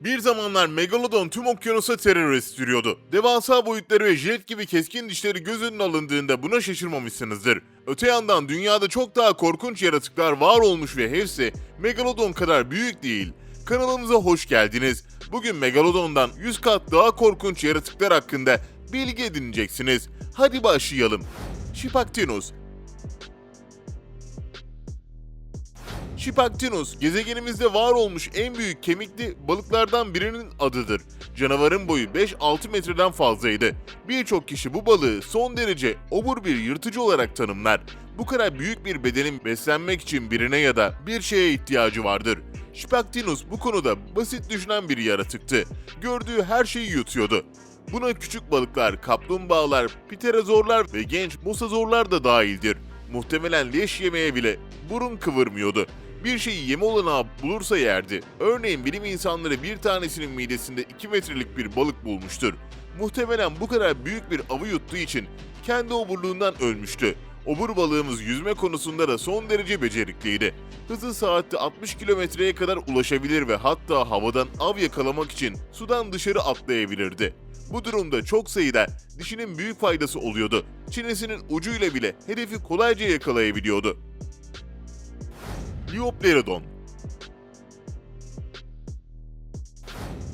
Bir zamanlar Megalodon tüm okyanusa terör estiriyordu. Devasa boyutları ve jilet gibi keskin dişleri göz önüne alındığında buna şaşırmamışsınızdır. Öte yandan dünyada çok daha korkunç yaratıklar var olmuş ve hepsi Megalodon kadar büyük değil. Kanalımıza hoş geldiniz. Bugün Megalodon'dan 100 kat daha korkunç yaratıklar hakkında bilgi edineceksiniz. Hadi başlayalım. Shipactinus Shipactinus, gezegenimizde var olmuş en büyük kemikli balıklardan birinin adıdır. Canavarın boyu 5-6 metreden fazlaydı. Birçok kişi bu balığı son derece obur bir yırtıcı olarak tanımlar. Bu kadar büyük bir bedenin beslenmek için birine ya da bir şeye ihtiyacı vardır. Shipactinus bu konuda basit düşünen bir yaratıktı. Gördüğü her şeyi yutuyordu. Buna küçük balıklar, kaplumbağalar, pterazorlar ve genç mosazorlar da dahildir. Muhtemelen leş yemeye bile burun kıvırmıyordu. Bir şeyi yeme olanağı bulursa yerdi. Örneğin bilim insanları bir tanesinin midesinde 2 metrelik bir balık bulmuştur. Muhtemelen bu kadar büyük bir avı yuttuğu için kendi oburluğundan ölmüştü. Obur balığımız yüzme konusunda da son derece becerikliydi. Hızı saatte 60 kilometreye kadar ulaşabilir ve hatta havadan av yakalamak için sudan dışarı atlayabilirdi. Bu durumda çok sayıda dişinin büyük faydası oluyordu. Çenesinin ucuyla bile hedefi kolayca yakalayabiliyordu. Lioplerodon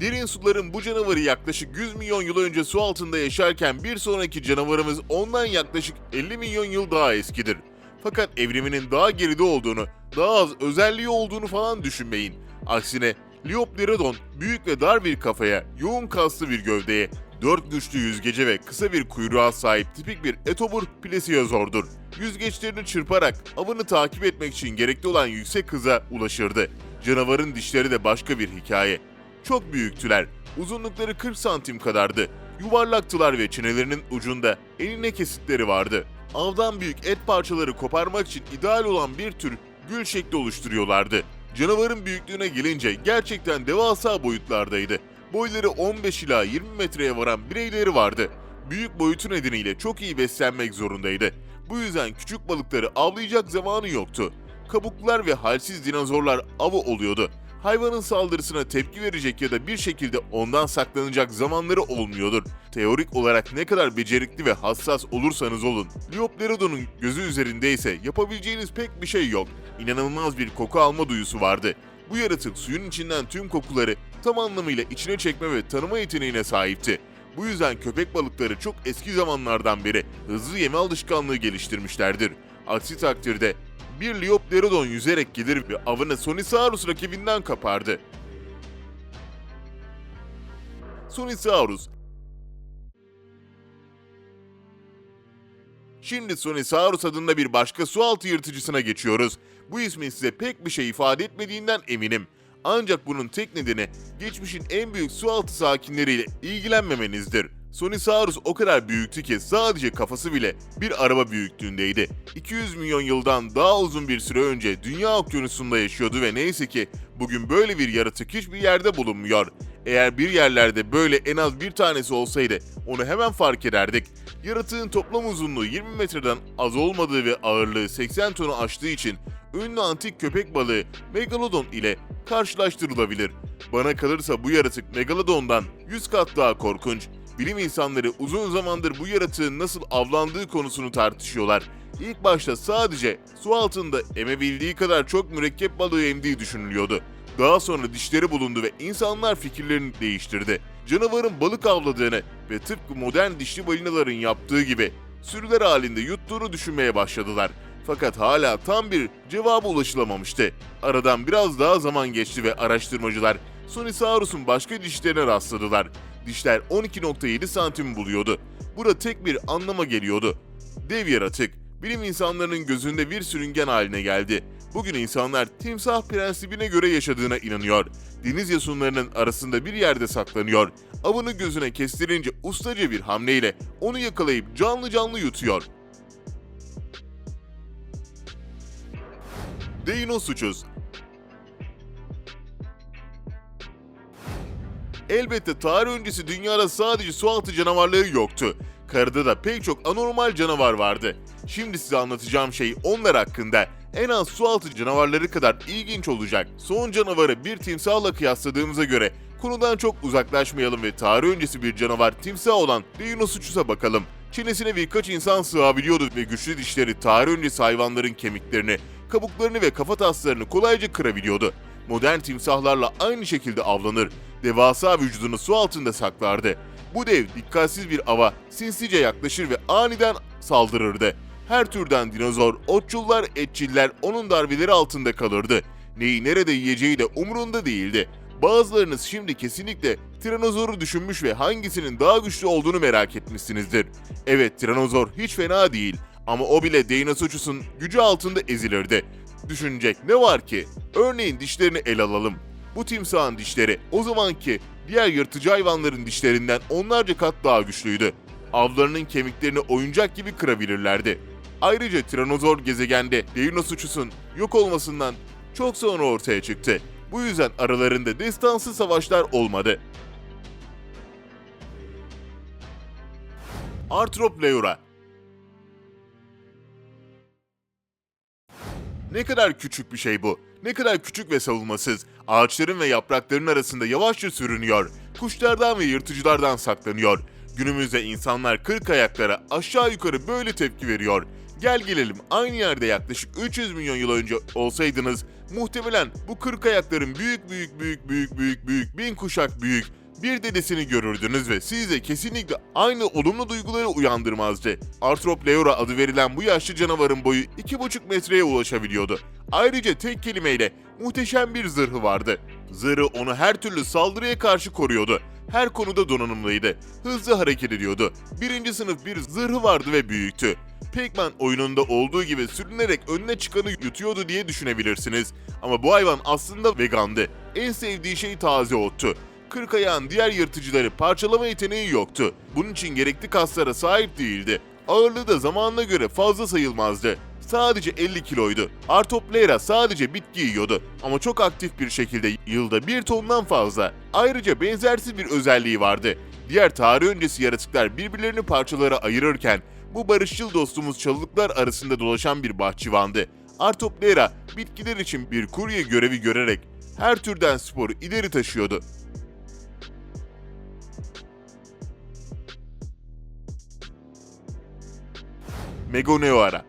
Derin suların bu canavarı yaklaşık 100 milyon yıl önce su altında yaşarken bir sonraki canavarımız ondan yaklaşık 50 milyon yıl daha eskidir. Fakat evriminin daha geride olduğunu, daha az özelliği olduğunu falan düşünmeyin. Aksine Lioplerodon büyük ve dar bir kafaya, yoğun kaslı bir gövdeye, dört güçlü yüzgece ve kısa bir kuyruğa sahip tipik bir etobur plesiozordur. Yüzgeçlerini çırparak avını takip etmek için gerekli olan yüksek hıza ulaşırdı. Canavarın dişleri de başka bir hikaye. Çok büyüktüler. Uzunlukları 40 santim kadardı. Yuvarlaktılar ve çenelerinin ucunda enine kesitleri vardı. Avdan büyük et parçaları koparmak için ideal olan bir tür gül şekli oluşturuyorlardı. Canavarın büyüklüğüne gelince gerçekten devasa boyutlardaydı. Boyları 15 ila 20 metreye varan bireyleri vardı. Büyük boyutu nedeniyle çok iyi beslenmek zorundaydı. Bu yüzden küçük balıkları avlayacak zamanı yoktu. Kabuklular ve halsiz dinozorlar avı oluyordu hayvanın saldırısına tepki verecek ya da bir şekilde ondan saklanacak zamanları olmuyordur. Teorik olarak ne kadar becerikli ve hassas olursanız olun, Lioplerodon'un gözü üzerinde ise yapabileceğiniz pek bir şey yok. İnanılmaz bir koku alma duyusu vardı. Bu yaratık suyun içinden tüm kokuları tam anlamıyla içine çekme ve tanıma yeteneğine sahipti. Bu yüzden köpek balıkları çok eski zamanlardan beri hızlı yeme alışkanlığı geliştirmişlerdir. Aksi takdirde bir Lioplerodon yüzerek gelir ve avını Sonisaurus rakibinden kapardı. Sonisaurus Şimdi Sonisaurus adında bir başka sualtı yırtıcısına geçiyoruz. Bu ismin size pek bir şey ifade etmediğinden eminim. Ancak bunun tek nedeni geçmişin en büyük sualtı sakinleriyle ilgilenmemenizdir. Sonisaurus o kadar büyüktü ki sadece kafası bile bir araba büyüklüğündeydi. 200 milyon yıldan daha uzun bir süre önce dünya okyanusunda yaşıyordu ve neyse ki bugün böyle bir yaratık hiçbir yerde bulunmuyor. Eğer bir yerlerde böyle en az bir tanesi olsaydı onu hemen fark ederdik. Yaratığın toplam uzunluğu 20 metreden az olmadığı ve ağırlığı 80 tonu aştığı için ünlü antik köpek balığı Megalodon ile karşılaştırılabilir. Bana kalırsa bu yaratık Megalodon'dan 100 kat daha korkunç. Bilim insanları uzun zamandır bu yaratığın nasıl avlandığı konusunu tartışıyorlar. İlk başta sadece su altında emebildiği kadar çok mürekkep balığı emdiği düşünülüyordu. Daha sonra dişleri bulundu ve insanlar fikirlerini değiştirdi. Canavarın balık avladığını ve tıpkı modern dişli balinaların yaptığı gibi sürüler halinde yuttuğunu düşünmeye başladılar. Fakat hala tam bir cevaba ulaşılamamıştı. Aradan biraz daha zaman geçti ve araştırmacılar Sonisaurus'un başka dişlerine rastladılar. Dişler 12.7 santim buluyordu. Bu da tek bir anlama geliyordu. Dev yaratık, bilim insanlarının gözünde bir sürüngen haline geldi. Bugün insanlar timsah prensibine göre yaşadığına inanıyor. Deniz yosunlarının arasında bir yerde saklanıyor. Avını gözüne kestirince ustaca bir hamleyle onu yakalayıp canlı canlı yutuyor. Deinosuchus Elbette tarih öncesi dünyada sadece sualtı canavarları yoktu. Karada da pek çok anormal canavar vardı. Şimdi size anlatacağım şey onlar hakkında. En az sualtı canavarları kadar ilginç olacak. Son canavarı bir timsahla kıyasladığımıza göre Konudan çok uzaklaşmayalım ve tarih öncesi bir canavar timsah olan Deinosuchus'a bakalım. Çenesine birkaç insan sığabiliyordu ve güçlü dişleri tarih öncesi hayvanların kemiklerini, kabuklarını ve kafataslarını kolayca kırabiliyordu. Modern timsahlarla aynı şekilde avlanır, devasa vücudunu su altında saklardı. Bu dev dikkatsiz bir ava sinsice yaklaşır ve aniden saldırırdı. Her türden dinozor, otçullar, etçiller onun darbeleri altında kalırdı. Neyi nerede yiyeceği de umurunda değildi. Bazılarınız şimdi kesinlikle Tiranozor'u düşünmüş ve hangisinin daha güçlü olduğunu merak etmişsinizdir. Evet Tiranozor hiç fena değil ama o bile Deinosuchus'un gücü altında ezilirdi. Düşünecek ne var ki? Örneğin dişlerini ele alalım. Bu timsahın dişleri o zamanki diğer yırtıcı hayvanların dişlerinden onlarca kat daha güçlüydü. Avlarının kemiklerini oyuncak gibi kırabilirlerdi. Ayrıca Tiranozor gezegende Deinosuchus'un yok olmasından çok sonra ortaya çıktı. Bu yüzden aralarında destansı savaşlar olmadı. Arthropleura Ne kadar küçük bir şey bu. Ne kadar küçük ve savunmasız. Ağaçların ve yaprakların arasında yavaşça sürünüyor. Kuşlardan ve yırtıcılardan saklanıyor. Günümüzde insanlar kırk ayaklara aşağı yukarı böyle tepki veriyor. Gel gelelim aynı yerde yaklaşık 300 milyon yıl önce olsaydınız muhtemelen bu kırk ayakların büyük büyük büyük büyük büyük büyük bin kuşak büyük bir dedesini görürdünüz ve size kesinlikle aynı olumlu duyguları uyandırmazdı. Arthropleura adı verilen bu yaşlı canavarın boyu 2,5 metreye ulaşabiliyordu. Ayrıca tek kelimeyle muhteşem bir zırhı vardı. Zırhı onu her türlü saldırıya karşı koruyordu. Her konuda donanımlıydı. Hızlı hareket ediyordu. Birinci sınıf bir zırhı vardı ve büyüktü. Pac-Man oyununda olduğu gibi sürünerek önüne çıkanı yutuyordu diye düşünebilirsiniz. Ama bu hayvan aslında vegandı. En sevdiği şey taze ottu. Kırk ayağın diğer yırtıcıları parçalama yeteneği yoktu. Bunun için gerekli kaslara sahip değildi. Ağırlığı da zamanına göre fazla sayılmazdı. Sadece 50 kiloydu. Artoplera sadece bitki yiyordu ama çok aktif bir şekilde yılda 1 tondan fazla. Ayrıca benzersiz bir özelliği vardı. Diğer tarih öncesi yaratıklar birbirlerini parçalara ayırırken bu barışçıl dostumuz çalılıklar arasında dolaşan bir bahçıvandı. Artoplera bitkiler için bir kurye görevi görerek her türden sporu ileri taşıyordu. Megoneoara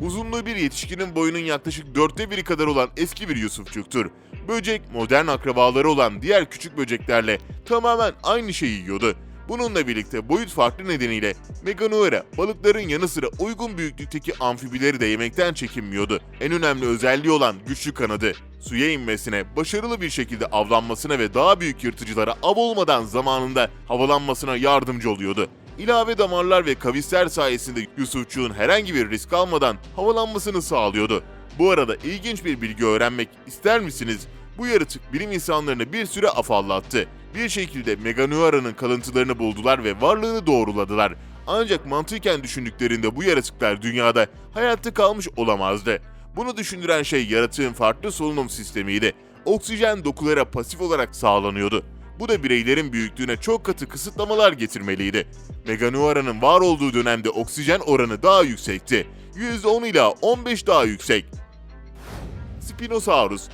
Uzunluğu bir yetişkinin boyunun yaklaşık dörtte biri kadar olan eski bir Yusufçuktur. Böcek, modern akrabaları olan diğer küçük böceklerle tamamen aynı şeyi yiyordu. Bununla birlikte boyut farklı nedeniyle Meganuera balıkların yanı sıra uygun büyüklükteki amfibileri de yemekten çekinmiyordu. En önemli özelliği olan güçlü kanadı. Suya inmesine, başarılı bir şekilde avlanmasına ve daha büyük yırtıcılara av olmadan zamanında havalanmasına yardımcı oluyordu. İlave damarlar ve kavisler sayesinde Yusufçuğun herhangi bir risk almadan havalanmasını sağlıyordu. Bu arada ilginç bir bilgi öğrenmek ister misiniz? Bu yaratık bilim insanlarını bir süre afallattı. Bir şekilde Meganuara'nın kalıntılarını buldular ve varlığını doğruladılar. Ancak mantıken düşündüklerinde bu yaratıklar dünyada hayatta kalmış olamazdı. Bunu düşündüren şey yaratığın farklı solunum sistemiydi. Oksijen dokulara pasif olarak sağlanıyordu. Bu da bireylerin büyüklüğüne çok katı kısıtlamalar getirmeliydi. Meganuara'nın var olduğu dönemde oksijen oranı daha yüksekti. %10 ila 15 daha yüksek. Spinosaurus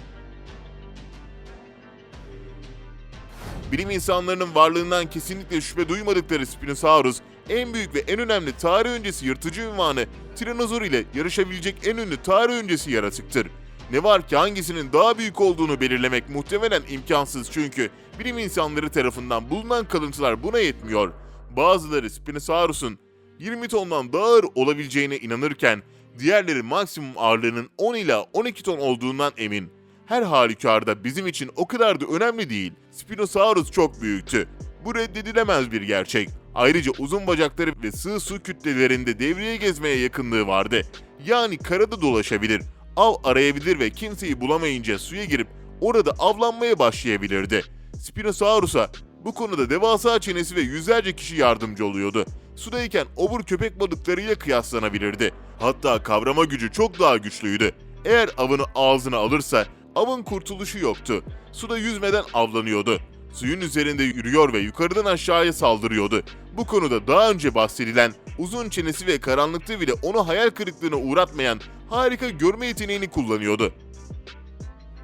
Bilim insanlarının varlığından kesinlikle şüphe duymadıkları Spinosaurus, en büyük ve en önemli tarih öncesi yırtıcı ünvanı Tiranozor ile yarışabilecek en ünlü tarih öncesi yaratıktır. Ne var ki hangisinin daha büyük olduğunu belirlemek muhtemelen imkansız çünkü bilim insanları tarafından bulunan kalıntılar buna yetmiyor. Bazıları Spinosaurus'un 20 tondan daha ağır olabileceğine inanırken diğerleri maksimum ağırlığının 10 ila 12 ton olduğundan emin. Her halükarda bizim için o kadar da önemli değil. Spinosaurus çok büyüktü. Bu reddedilemez bir gerçek. Ayrıca uzun bacakları ve sığ su kütlelerinde devreye gezmeye yakınlığı vardı. Yani karada dolaşabilir, av arayabilir ve kimseyi bulamayınca suya girip orada avlanmaya başlayabilirdi. Spinosaurus'a bu konuda devasa çenesi ve yüzlerce kişi yardımcı oluyordu. Sudayken obur köpek balıklarıyla kıyaslanabilirdi. Hatta kavrama gücü çok daha güçlüydü. Eğer avını ağzına alırsa avın kurtuluşu yoktu. Suda yüzmeden avlanıyordu. Suyun üzerinde yürüyor ve yukarıdan aşağıya saldırıyordu. Bu konuda daha önce bahsedilen uzun çenesi ve karanlıkta bile onu hayal kırıklığına uğratmayan harika görme yeteneğini kullanıyordu.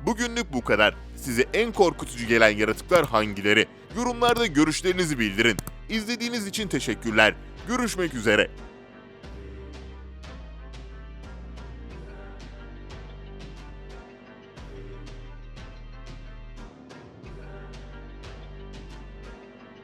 Bugünlük bu kadar. Size en korkutucu gelen yaratıklar hangileri? Yorumlarda görüşlerinizi bildirin. İzlediğiniz için teşekkürler. Görüşmek üzere.